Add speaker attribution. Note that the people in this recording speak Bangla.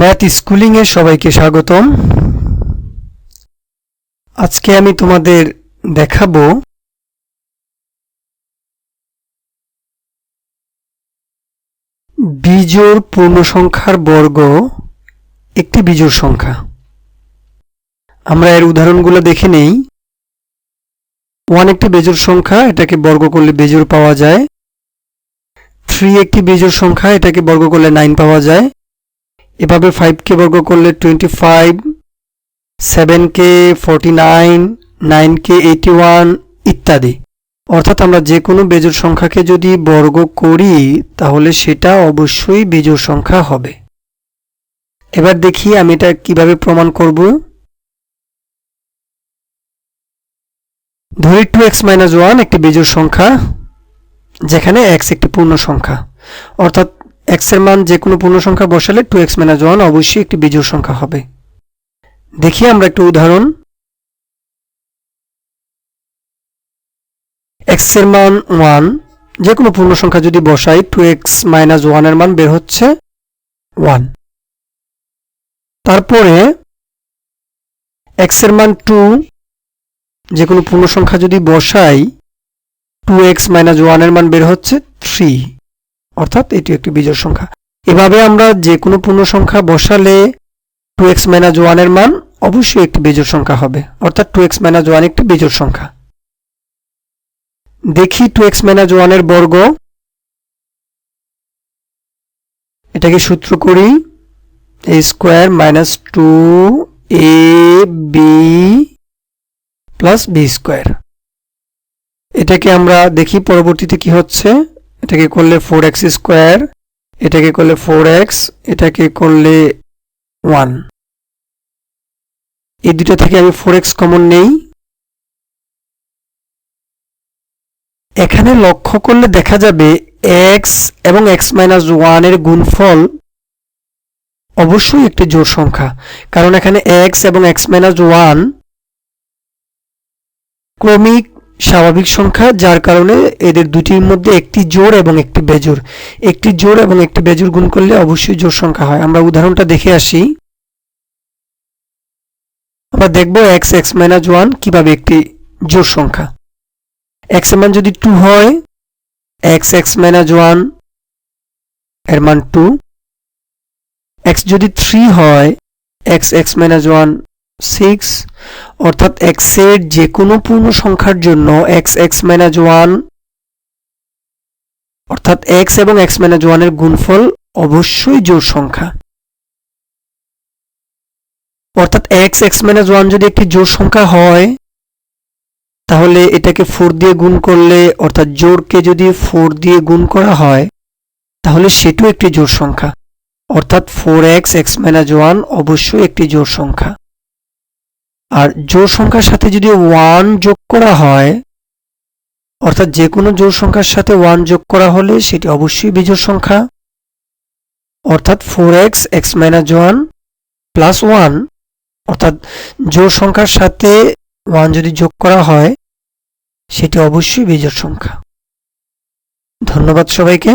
Speaker 1: ম্যাথ স্কুলিং এ সবাইকে স্বাগতম। আজকে আমি তোমাদের দেখাবো বিজোড় পূর্ণ সংখ্যার বর্গ একটি বিজোড় সংখ্যা। আমরা এর উদাহরণগুলো দেখে নেই। ওয়ান একটি বেজোড় সংখ্যা, এটাকে বর্গ করলে বেজোড় পাওয়া যায়। থ্রি একটি বেজোড় সংখ্যা, এটাকে বর্গ করলে নাইন পাওয়া যায়। এভাবে ফাইভকে বর্গ করলে টোয়েন্টি ফাইভ সেভেনকে ফোরটি নাইন নাইনকে এইটি ওয়ান ইত্যাদি। অর্থাৎ আমরা যে কোনো বেজোড় সংখ্যাকে যদি বর্গ করি, তাহলে সেটা অবশ্যই বেজোড় সংখ্যা হবে। এবার দেখি আমি এটা কীভাবে প্রমাণ করব। ধরি টু এক্স মাইনাস ওয়ান একটি বেজোড় সংখ্যা, যেখানে এক্স একটি পূর্ণ সংখ্যা। অর্থাৎ এক্সের মান যে কোনো পূর্ণ সংখ্যা বসালে টু এক্স মাইনাস ওয়ান অবশ্যই একটি বিজোড় সংখ্যা হবে। দেখি আমরা একটু উদাহরণ। এক্সের মান ওয়ান যে কোনো পূর্ণ সংখ্যা যদি বসাই টু এক্স মাইনাস ওয়ানের মান বের হচ্ছে ওয়ান তারপরে এক্সের মান টু যে কোনো পূর্ণ সংখ্যা যদি বসাই টু এক্স মাইনাস ওয়ানের মান বের হচ্ছে থ্রি অর্থাৎ এটি একটি বিজোড় সংখ্যা। এভাবে আমরা যে কোনো পূর্ণ সংখ্যা বসালে টু এক্স মাইনাস ওয়ানের মান অবশ্যই একটি বিজোড় সংখ্যা হবে, অর্থাৎ টু এক্স মাইনাস ওয়ান একটি বিজোড় সংখ্যা। দেখি টু এক্স মাইনাস ওয়ানের বর্গ। এটাকে সূত্র করি A square minus two A B plus B square এটাকে আমরা দেখি পরবর্তীতে কি হচ্ছে। এটাকে করলে ফোর এক্স স্কোয়ার এটাকে করলে ফোর এক্স এটাকে করলে ওয়ান এই দুটো থেকে আমি ফোর এক্স কমন নেই। এখানে লক্ষ্য করলে দেখা যাবে এক্স এবং এক্স মাইনাস ওয়ানের গুণফল অবশ্যই একটি জোড় সংখ্যা, কারণ এখানে এক্স এবং এক্স মাইনাস ওয়ান ক্রমিক স্বাভাবিক সংখ্যা, যার কারণে এদের দুটির মধ্যে একটি জোড় এবং একটি বেজোড়। একটি জোড় এবং একটি বেজোড় গুণ করলে অবশ্যই জোড় সংখ্যা হয়। আমরা উদাহরণটা দেখে আসি। আমরা দেখব এক্স এক্স মাইনাস ওয়ান কীভাবে একটি জোড় সংখ্যা। এক্সের মান যদি টু হয় এক্স এক্স মাইনাস ওয়ানের মান টু এক্স যদি থ্রি হয় X X minus one six অর্থাৎ এক্সের যে কোনো পূর্ণ সংখ্যার জন্য এক্স এক্স মাইনাস ওয়ান অর্থাৎ এক্স এবং এক্স মাইনাস ওয়ানের গুণফল অবশ্যই জোড় সংখ্যা। অর্থাৎ এক্স এক্স মাইনাস ওয়ান যদি একটি জোড় সংখ্যা হয়, তাহলে এটাকে ফোর দিয়ে গুণ করলে, অর্থাৎ জোড়কে যদি ফোর দিয়ে গুণ করা হয়, তাহলে সেটাও একটি জোড় সংখ্যা। অর্থাৎ four X X minus one অবশ্যই একটি জোড় সংখ্যা। আর জোড় সংখ্যার সাথে যদি ওয়ান যোগ করা হয়, অর্থাৎ যে কোনো জোড় সংখ্যার সাথে ওয়ান যোগ করা হলে সেটি অবশ্যই বিজোড় সংখ্যা। অর্থাৎ four X X minus one plus one অর্থাৎ জোড় সংখ্যার সাথে ওয়ান যদি যোগ করা হয়, সেটি অবশ্যই বিজোড় সংখ্যা। ধন্যবাদ সবাইকে।